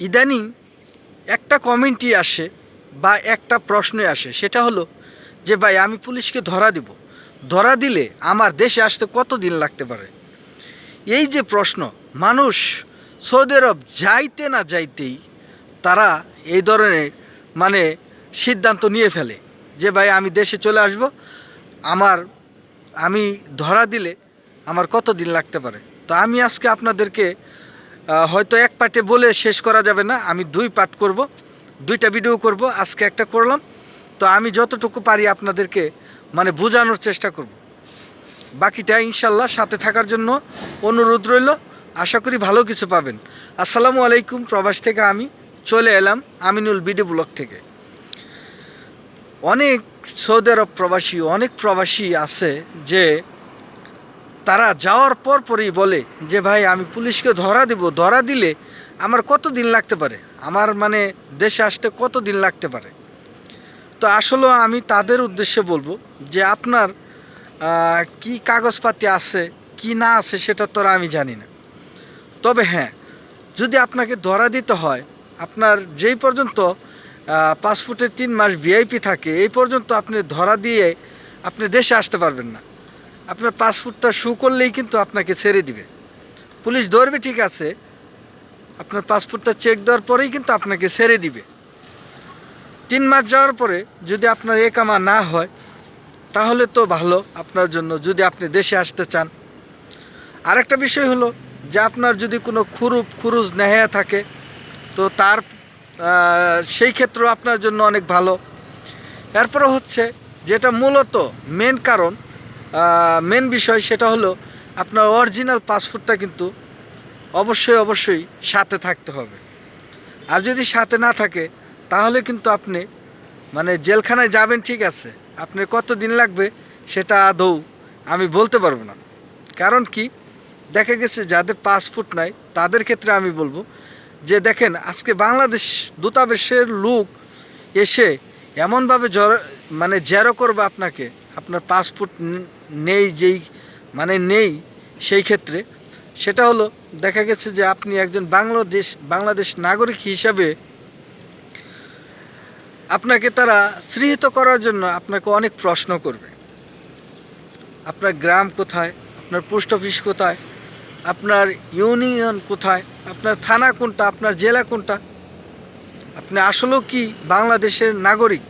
ইদানিং একটা কমেন্টই আসে বা একটা প্রশ্নই আসে। সেটা হলো যে, ভাই, আমি পুলিশকে ধরা দিব। ধরা দিলে আমার দেশে আসতে কত দিন লাগতে পারে? এই যে প্রশ্ন, মানুষ সৌদি আরব যাইতে না যাইতেই তারা এই ধরনের মানে সিদ্ধান্ত নিয়ে ফেলে যে, ভাই, আমি দেশে চলে আসব। আমার, আমি ধরা দিলে আমার কত দিন লাগতে পারে? তো আমি আজকে আপনাদেরকে হয়তো এক পার্টে বলে শেষ করা যাবে না, আমি দুই পার্ট করব, দুইটা ভিডিও করব, আজকে একটা করলাম। তো আমি যতটুকু পারি আপনাদেরকে মানে বোঝানোর চেষ্টা করব। বাকিটা ইনশাল্লাহ সাথে থাকার জন্য অনুরোধ রইল। আশা করি ভালো কিছু পাবেন। আসসালামু আলাইকুম, প্রবাস থেকে আমি চলে এলাম আমিনুল বিডি ব্লক থেকে। অনেক সৌদি আরব প্রবাসী, অনেক প্রবাসী আছে যে তারা যাওয়ার পর পরই বলে যে, ভাই, আমি পুলিশকে ধরা দেব। ধরা দিলে আমার কত দিন লাগতে পারে? আমার মানে দেশে আসতে কত দিন লাগতে পারে? তো আসলে আমি তাদের উদ্দেশ্যে বলব যে, আপনার কি কাগজপাতি আছে, কি না আছে সেটা তো আর আমি জানি না। তবে হ্যাঁ যদি আপনাকে ধরা দিতে হয়, আপনার যেই পর্যন্ত পাসপোর্টের তিন মাস ভিআইপি থাকে, এই পর্যন্ত আপনি ধরা দিয়ে আপনি দেশে আসতে পারবেন না। আপনার পাসপোর্টটা শু করলেই কিন্তু আপনাকে ছেড়ে দিবে। পুলিশ ধরবে, ঠিক আছে। আপনার পাসপোর্টটা চেক দেওয়ার পরেই কিন্তু আপনাকে ছেড়ে দিবে। তিন মাস যাওয়ার পরে যদি আপনার একামা না হয়, তাহলে তো ভালো আপনার জন্য যদি আপনি দেশে আসতে চান। আরেকটা বিষয় হলো যে আপনার যদি কোনো খুরুপ, খুরুজ নেহায়া থাকে, তো তার সেই ক্ষেত্রেও আপনার জন্য অনেক ভালো। এরপরে হচ্ছে যেটা মূলত মেন কারণ মেন বিষয় সেটা হলো আপনার অরিজিনাল পাসপোর্টটা কিন্তু অবশ্যই অবশ্যই সাথে থাকতে হবে। আর যদি সাথে না থাকে, তাহলে কিন্তু আপনি মানে জেলখানায় যাবেন ঠিক আছে। আপনার কত দিন লাগবে সেটা আদৌ আমি বলতে পারব না। কারণ কি? দেখা গেছে যাদের পাসপোর্ট নাই, তাদের ক্ষেত্রে আমি বলব যে দেখেন, আজকে বাংলাদেশ দূতাবাসের লোক এসে এমনভাবে মানে জেরো করবে আপনাকে আপনার পাসপোর্ট নেই যেই মানে নেই সেই ক্ষেত্রে, সেটা হলো দেখা গেছে যে আপনি একজন বাংলাদেশ বাংলাদেশ নাগরিক হিসাবে আপনাকে তারা স্ত্রীহিত করার জন্য আপনাকে অনেক প্রশ্ন করবে। আপনার গ্রাম কোথায়? আপনার পোস্ট অফিস কোথায়? আপনার ইউনিয়ন কোথায়? আপনার থানা কোনটা? আপনার জেলা কোনটা? আপনি আসলেও কি বাংলাদেশের নাগরিক?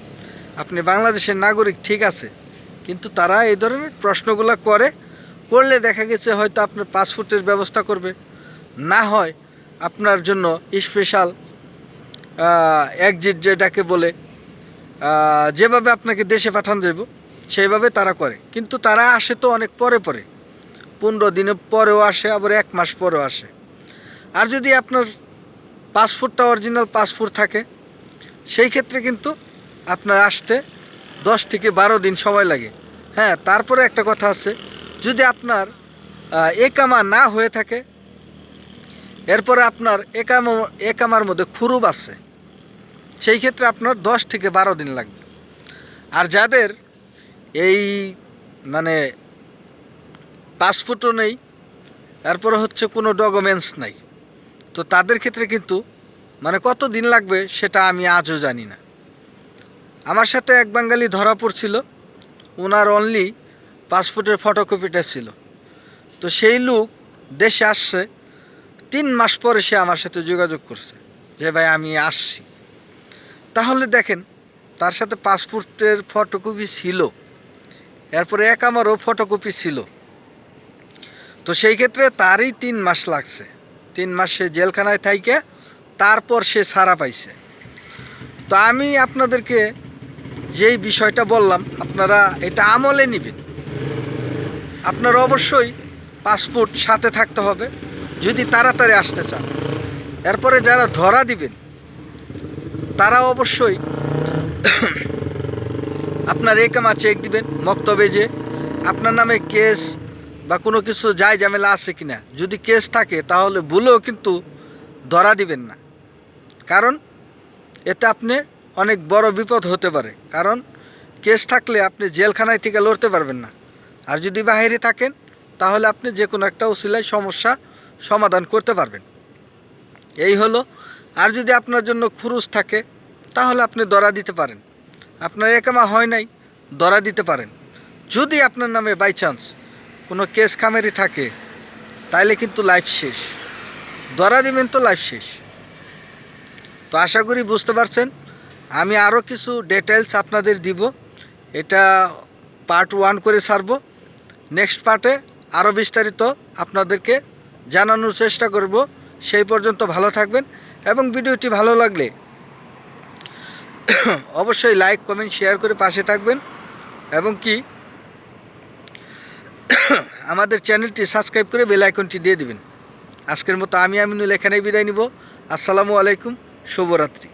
আপনি বাংলাদেশের নাগরিক, ঠিক আছে। কিন্তু তারা এই ধরনের প্রশ্নগুলো করে, করলে দেখা গেছে হয়তো আপনার পাসপোর্টের ব্যবস্থা করবে। না হয় আপনার জন্য স্পেশাল একজিট যেটাকে বলে যেভাবে আপনাকে দেশে পাঠানো যাব সেইভাবে তারা করে। কিন্তু তারা আসে তো অনেক পরে পরে। পনেরো দিনে পরেও আসে, আবার এক মাস পরেও আসে। আর যদি আপনার পাসপোর্টটা অরিজিনাল পাসপোর্ট থাকে, সেই ক্ষেত্রে কিন্তু আপনার আসতে দশ থেকে বারো দিন সময় লাগে। হ্যাঁ তারপরে একটা কথা আছে। যদি আপনার একামা না হয়ে থাকে, এরপরে আপনার একামা, একামার মধ্যে খুরুব আছে। সেই ক্ষেত্রে আপনার দশ থেকে বারো দিন লাগবে। আর যাদের এই মানে পাসপোর্টও নেই, এরপরে হচ্ছে কোনো ডকুমেন্টস নাই, তো তাদের ক্ষেত্রে কিন্তু মানে কত দিন লাগবে সেটা আমি আজও জানি না। আমার সাথে এক বাঙালি ধরা পড়ছিল ওনার অনলি পাসপোর্টের ফটোকপিটা ছিল। তো সেই লোক দেশে আসছে, তিন মাস পরে সে আমার সাথে যোগাযোগ করছে, যে ভাই আমি আসছি। তাহলে দেখেন, তার সাথে পাসপোর্টের ফটোকপি ছিল, এরপরে এক আমারও ফটোকপি ছিল। তো সেই ক্ষেত্রে তারই তিন মাস লাগছে। তিন মাস সে জেলখানায় থাইকে, তারপর সে ছাড়া পাইছে। তো আমি আপনাদেরকে যেই বিষয়টা বললাম, আপনারা এটা আমলে নেবেন। আপনারা অবশ্যই পাসপোর্ট সাথে থাকতে হবে, যদি তাড়াতাড়ি আসতে চান। এরপরে যারা ধরা দিবেন, তারা অবশ্যই আপনার একামা চেক দিবেন, মক্তবে যে আপনার নামে কেস বা কোনো কিছু যায় ঝামেলা আছে কি না যদি কেস থাকে, তাহলে ভুলেও কিন্তু ধরা দিবেন না। কারণ এতে আপনি অনেক বড় বিপদ হতে পারে। কারণ কেস থাকলে আপনি জেলখানায় থেকে লড়তে পারবেন না। আর যদি বাহিরে থাকেন, তাহলে আপনি যে কোনো একটা উসিলায় সমস্যা সমাধান করতে পারবেন। এই হলো, আর যদি আপনার জন্য খুরুজ থাকে, তাহলে আপনি দরা দিতে পারেন। আপনার একামা হয় নাই দরা দিতে পারেন। যদি আপনার নামে বাই চান্স কোনো কেস খামেরি থাকে, তাইলে কিন্তু লাইফ শেষ। দরা দিবেন তো লাইফ শেষ। তো আশা করি বুঝতে পারছেন আমি আরও কিছু ডিটেলস আপনাদের দিব। এটা পার্ট ওয়ান করে সারব নেক্সট পার্টে আরও বিস্তারিত আপনাদেরকে জানানোর চেষ্টা করব। সেই পর্যন্ত ভালো থাকবেন এবং ভিডিওটি ভালো লাগলে অবশ্যই লাইক কমেন্ট শেয়ার করে পাশে থাকবেন। এবং কি আমাদের চ্যানেলটি সাবস্ক্রাইব করে বেল আইকনটি দিয়ে দিবেন। আজকের মতো আমি আমিনুল এখানেই বিদায় নিব। আসসালামু আলাইকুম, শুভরাত্রি।